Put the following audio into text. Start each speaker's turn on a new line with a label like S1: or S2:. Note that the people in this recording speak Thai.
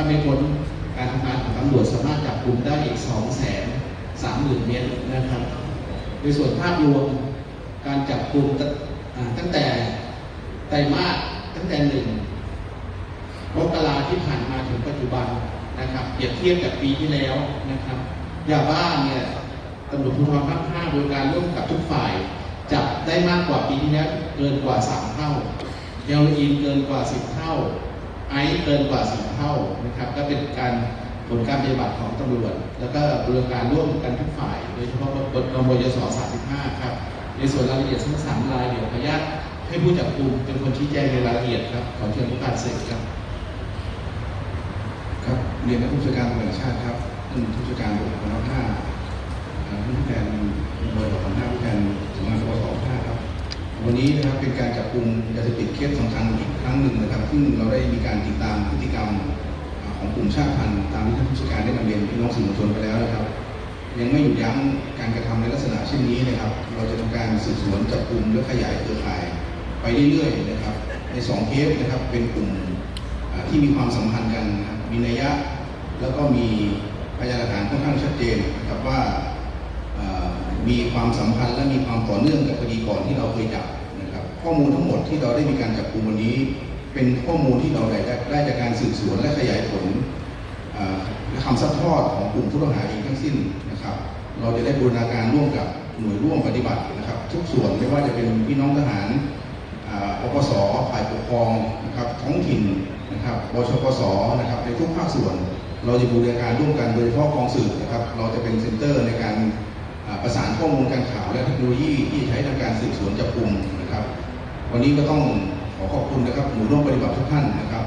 S1: ถ้าไม่พ้นการทำงานของตำรวจสามารถจับกลุ่มได้อีก2 3 0 0 0 0เมตรนะครับ ในส่วนภาพรวมการจับกลุ่มตั้งแต่ไตรมาสตั้งแต่หนึ่งมกราที่ผ่านมาถึงปัจจุบันนะครับเปรียบเทียบกับปีที่แล้วนะครับยาบ้าเนี่ยตำรวจภูธรภาคห้าโดยการร่วมกับทุกฝ่าย จับได้มากกว่าปีที่แล้วเกินกว่า 3 เท่าเฮโรอีนเกินกว่า 10 เท่า ไอซ์เกินกว่า10เท่านะครับก็เป็นการผลการปฏิบัติของตำรวจ แล้วก็บริการร่วมกันทุกฝ่าย โดยเฉพาะบทกมยศ35 ครับ ในส่วนรายละเอียดทั้งสามรายเดี๋ยวขออนุญาตให้ผู้จับกลุ่มเป็นคนชี้แจงในรายละเอียดครับ ขอเชิญผู้การเสกครับ
S2: ครับเรียนท่านผู้จัดการตำรวจแห่งชาติครับท่านผู้จัดการตำรวจภูธรภาคห้าท่านผู้แทนหน่วยของห้าผู้แทนสำนักงานปปสภาคครับ วันนี้นะครับเป็นการจับกลุ่มยาเสพติดเคสสำคัญอีกครั้งหนึ่งนะครับ ซึ่งเราได้มีการติดตามพฤติกรรมของกลุ่มชาติพันธุ์ตามที่ท่านผู้จัดการได้นำเรียนพี่น้องสื่อมวลชนไปแล้วนะครับ ยังไม่หยุดยั้งการกระทำในลักษณะเช่นนี้นะครับ เราจะทำการสืบสวนจับกลุ่มและขยายเครือข่ายไปเรื่อยๆนะครับ ในสองเคสนะครับเป็นกลุ่มที่มีความสัมพันธ์กันมีนัยยะ แล้วก็มีพยานหลักฐานค่อนข้างชัดเจนนะครับว่า มีความสัมพันธ์และมีความต่อเนื่องกับคดีก่อนที่เราเคยจับนะครับ ข้อมูลทั้งหมดที่เราได้มีการจับกลุ่มวันนี้ เป็นข้อมูลที่เราได้ได้จากการสืบสวนและขยายผลและคำซัดทอดของกลุ่มผู้ต้องหาเองทั้งสิ้นนะครับ เราจะได้บูรณาการร่วมกับหน่วยร่วมปฏิบัตินะครับ ทุกส่วนไม่ว่าจะเป็นพี่น้องทหารอปสฝ่ายปกครองนะครับท้องถิ่นนะครับบชปสนะครับในทุกภาคส่วน เราจะบูรณาการร่วมกันโดยเฉพาะกองสื่อนะครับ เราจะเป็นเซ็นเตอร์ในการ ประสานข้อมูลการข่าวและเทคโนโลยีที่ใช้ในการสืบสวนจับกลุ่มนะครับ วันนี้ก็ต้องขอขอบคุณนะครับหน่วยร่วมปฏิบัติทุกท่านนะครับ